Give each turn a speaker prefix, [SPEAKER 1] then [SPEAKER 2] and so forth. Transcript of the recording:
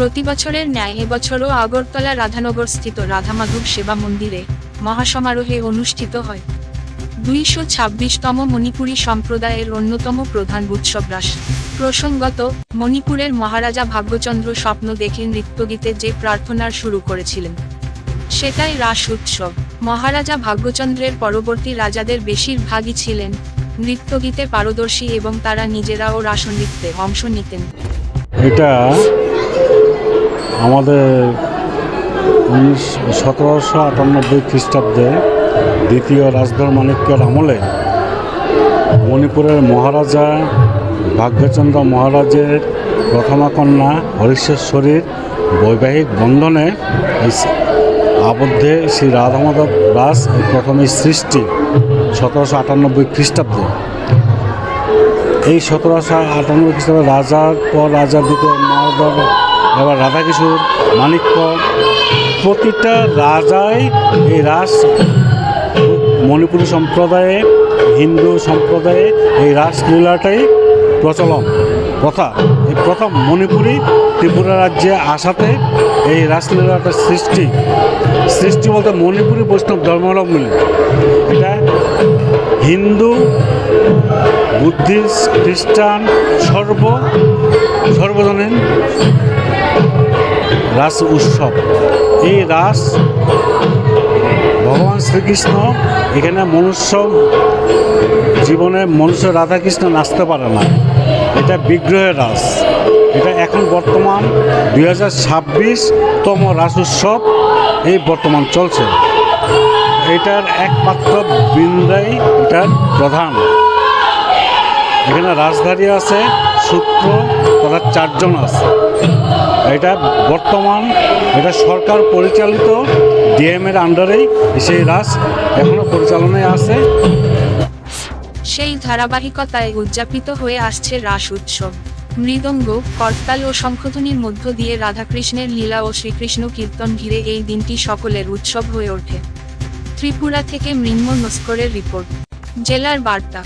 [SPEAKER 1] প্রতি বছরের ন্যায় এবছরও আগরতলা রাধানগর স্থিত রাধামাধব সেবা মন্দিরে মহাসমারোহে অনুষ্ঠিত হয়। দুইশো ছাব্বিশতম মণিপুরী সম্প্রদায়ের অন্যতম প্রধান উৎসব রাস। প্রসঙ্গত, মণিপুরের মহারাজা ভাগ্যচন্দ্র স্বপ্ন দেখে নৃত্যগীতে যে প্রার্থনার শুরু করেছিলেন, সেটাই রাস উৎসব। মহারাজা ভাগ্যচন্দ্রের পরবর্তী রাজাদের বেশিরভাগই ছিলেন নৃত্যগীতে পারদর্শী এবং তারা নিজেরাও রাসনৃত্যে অংশ নিতেন।
[SPEAKER 2] এটা আমাদের সতেরোশো আটানব্বই খ্রিস্টাব্দে দ্বিতীয় রাজধর মাণিক্যের আমলে মণিপুরের মহারাজা ভাগ্যচন্দ্র মহারাজের প্রথমা কন্যা হরিশ্বরীর বৈবাহিক বন্ধনে আবদ্ধে শ্রী রাধামাধব এই প্রথম সৃষ্টি সতেরোশো আটানব্বই খ্রিস্টাব্দে। এই সতেরোশো আটানব্বই খ্রিস্টাব্দে রাজার পর রাজার দিকে মাধব এবার রাধাকিশোর মাণিক্য প্রতিটা রাজাই এই রাস মণিপুরী সম্প্রদায়ে, হিন্দু সম্প্রদায়ে এই রাসলীলাটাই প্রচলন। প্রথা, এই প্রথম মণিপুরী ত্রিপুরা রাজ্যে আসাতে এই রাসলীলাটার সৃষ্টি। সৃষ্টি বলতে মণিপুরী, বৈষ্ণব, ধর্মাবলম্বী। এটা হিন্দু, বুদ্ধিস্ট, খ্রিস্টান, সর্ব, সর্বজনীন রাস উৎসব। এই রাস ভগবান শ্রীকৃষ্ণ এখানে মনুষ্য জীবনে মনুষ্য রাধাকৃষ্ণ নাচতে পারে না। এটা বিগ্রহের রাস। এটা এখন বর্তমান দুই হাজার ছাব্বিশতম রাস উৎসব। এই বর্তমান চলছে। এটার একমাত্র বৃন্দাই, এটার প্রধান। এখানে রাজধানী আছে সূত্র তথা চারজন আছে। এটা বর্তমান, এটা সরকার পরিচালিত ডিএম এর আন্ডারেই সেই রাস এখনও পরিচালনায় আছে।
[SPEAKER 1] সেই ধারাবাহিকতায় উদযাপিত হয়ে আসছে রাস উৎসব। মৃদঙ্গ, করতাল ও শঙ্খধ্বনির মধ্য দিয়ে রাধাকৃষ্ণের লীলা ও শ্রীকৃষ্ণ কীর্তন ঘিরে এই দিনটি সকলের উৎসব হয়ে ওঠে। ত্রিপুরা থেকে মৃন্ময় নস্করের রিপোর্ট। জেলার বার্তা।